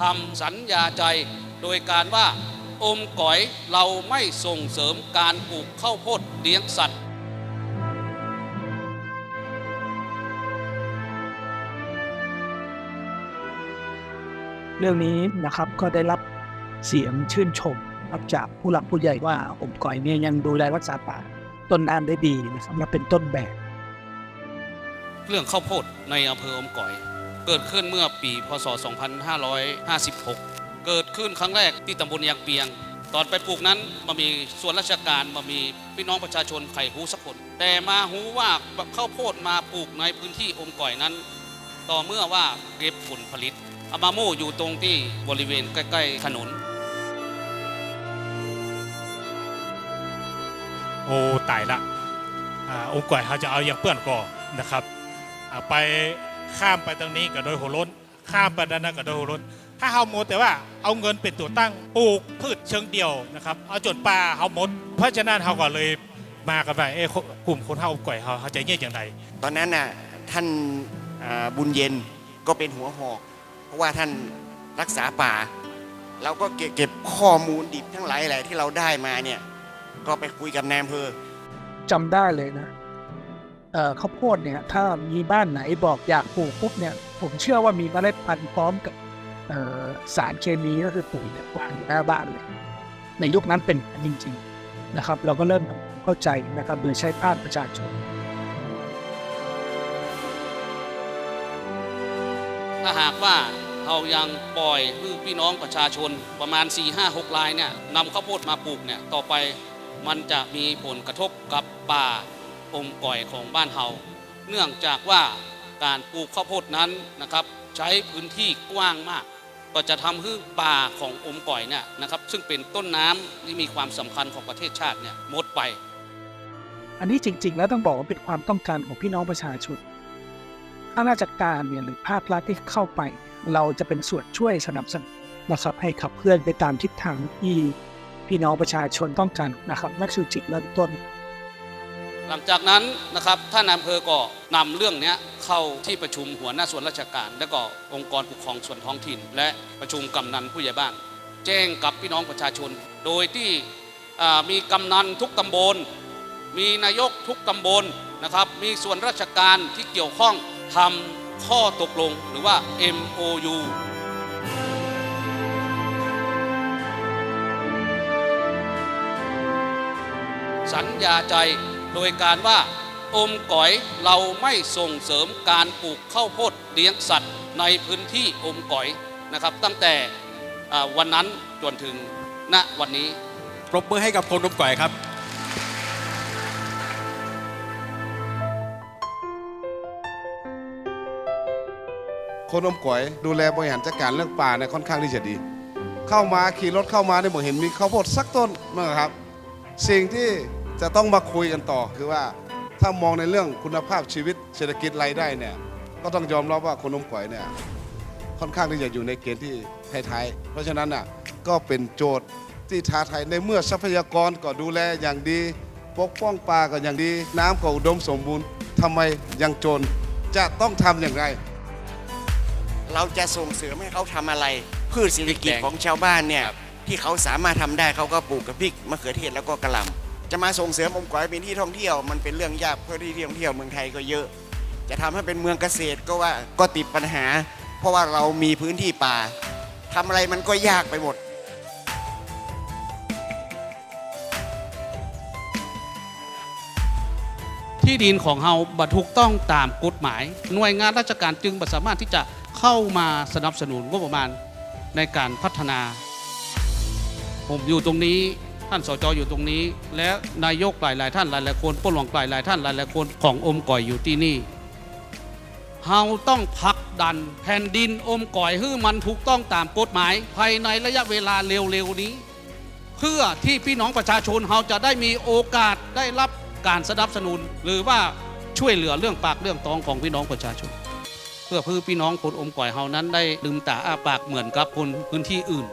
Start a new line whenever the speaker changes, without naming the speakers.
ทำสัญญาใจโดยการว่าอมก๋อยเราไม่ส่งเสริมการปลูกข้าวโพดเลี้ยงสัตว์
เรื่องนี้นะครับก็ได้รับเสียงชื่นชมครับจากผู้หลักผู้ใหญ่ว่าอมก่อยเนี่ยยังดูแลรักษาป่าต้นน้ำได้ดีนะครับและเป็นต้นแบบ
เรื่องข้าวโพดในอำเภออมก๋อย เกิดขึ้นเมื่อปีพศ 2556 เกิดขึ้นครั้งแรกที่ตำบลยางเปียง ตอนไปปลูกนั้นมามีส่วนราชการมามีพี่น้องประชาชนไข่หูสักคน แต่มาหูว่าข้าวโพดมาปลูกในพื้นที่อมก๋อยนั้น ต่อเมื่อว่าเก็บผลผลิตอามาโมอยู่ตรงที่บริเวณใกล้ ๆ ถนน
โอ้ตายละอ่าองค์ก่อยเขาจะเอาอย่างเปื้อนก่อนนะครับไป ข้ามไปตรงนี้ก็โดยหัวล้น ข้ามไปด้านนั้นก็โดยหัวล้น ถ้าเฮาโมดแต่ว่าเอาเงินเป็นตัวตั้งปลูกพืชเชิงเดียวนะครับเอาจนป่าเฮาหมด เพราะฉะนั้นเฮาก็เลยมากันไปเอ้กลุ่มคนเฮาองค์ก่อยเฮาเขาจะเงียบอย่างไร
ตอนนั้นน่ะท่านอ่าบุญเย็นก็เป็นหัวหอก เพราะว่าท่านรักษาป่า เราก็เก็บเก็บข้อมูลดิบทั้งหลายแหละที่เราได้มาเนี่ยก็ไปคุยกับนายอำเภอ
จำได้เลยนะเอ่อ ข้าวโพดเนี่ยถ้ามีบ้านไหนบอกอยากปลูกปุ๊บเนี่ยผมเชื่อว่ามีเมล็ดพันธุ์พร้อมกับเอ่อสารเคมีก็คือปุ๋ยวางอยู่หน้าบ้านเลย ในยุคนั้นเป็นจริง ๆนะครับ เราก็เริ่มเข้าใจนะครับโดยใช้ภาคประชาชน
ถ้าหากว่าเรายังปล่อยให้พี่น้องประชาชนประมาณ 4 5 6รายเนี่ยนำข้าวโพดมาปลูกเนี่ยต่อไปมันจะมีผลกระทบกับป่า อมก่อยของบ้านเฮาเนื่องจากว่าการปลูกข้าวโพดนั้นนะครับใช้พื้นที่กว้างมาก ก็จะทำให้ป่าของอมก่อยเนี่ยนะครับซึ่งเป็นต้นน้ำที่มีความสำคัญของประเทศชาติเนี่ยหมดไป
อันนี้จริง ๆ แล้วต้องบอกว่าเป็นความต้องการของพี่น้องประชาชนข้าราชการเนี่ยหรือภาครัฐที่เข้าไป เราจะเป็นส่วนช่วยสนับสนุนนะครับให้ขับเคลื่อนไปตามทิศทางที่พี่น้องประชาชนต้องการนะครับนั่นคือจุดเริ่มต้น
หลังจากนั้นนะครับท่านนายอำเภอก็นำเรื่องนี้เข้าที่ประชุมหัวหน้าส่วนราชการ และก็องค์กรปกครองส่วนท้องถิ่น และประชุมกำนันผู้ใหญ่บ้าน แจ้งกับพี่น้องประชาชน โดยที่มีกำนันทุกตำบล มีนายกทุกตำบลนะครับมีส่วนราชการที่เกี่ยวข้องทำข้อตกลงหรือว่า MOU สัญญาใจ โดยการว่าอมก๋อยเราไม่ส่งเสริมการปลูกข้าวโพดเลี้ยงสัตว์ ในพื้นที่อมก๋อยนะครับ ตั้งแต่อ่าวันนั้นจนถึงณวันนี้
ปรบมือให้กับคนอมก่อยครับ
คนอมก๋อยดูแลบริหารจัดการเรื่องป่าเนี่ยค่อนข้างที่จะดี เข้ามาขี่รถเข้ามาเนี่ยบอกเห็นมีข้าวโพดสักต้นมั้งครับ สิ่งที่ จะต้องมาคุยกันต่อคือว่าถ้ามองในเรื่องคุณภาพชีวิตเศรษฐกิจรายได้เนี่ยก็ต้องยอมรับว่าคนอมก๋อยเนี่ยค่อนข้างที่จะอยู่ในเกณฑ์ที่ท้ายๆเพราะฉะนั้นน่ะก็เป็นโจทย์ที่ท้าทายในเมื่อทรัพยากรก็ดูแลอย่างดี ปกป้องป่าก็อย่างดี น้ำก็อุดมสมบูรณ์ทำไมยังจนจะต้องทำอย่างไร
เราจะส่งเสริมให้เขาทำอะไร พืชเศรษฐกิจ
พริกแดง
ของชาวบ้านเนี่ยที่เขาสามารถทำได้เขาก็ปลูกกับพริกมะเขือเทศแล้วก็กระหล่ำ จะมาส่งเสริมอมก๋อยเป็นที่ท่องเที่ยวมันเป็นเรื่องยากเพราะที่ท่องเที่ยวเมืองไทยก็เยอะ จะทำให้เป็นเมืองเกษตรก็ว่าก็ติดปัญหา เพราะว่าเรามีพื้นที่ป่าทำอะไรมันก็ยากไปหมด
ที่ดินของเฮาบัถูกต้องตามกฎหมาย หน่วยงานราชการจึงบ่สามารถที่จะเข้ามาสนับสนุนงบประมาณในการพัฒนา ผมอยู่ตรงนี้ ท่านสจอยู่ตรงนี้ และนายกหลายๆท่านหลายๆคนผู้หลวงหลายๆท่านหลายๆคนของอมก่อยอยู่ที่นี่เฮาต้องผลักดันแผ่นดินอมก่อยให้มันถูกต้องตามกฎหมาย ภายในระยะเวลาเร็วๆนี้ เพื่อที่พี่น้องประชาชนเราจะได้มีโอกาสได้รับการสนับสนุน หรือว่าช่วยเหลือเรื่องปากเรื่องท้องของพี่น้องประชาชน เพื่อเพื่อพี่น้องคนอมก่อยเฮานั้นได้ลืมตาอ้าปากเหมือนกับคนพื้นที่อื่น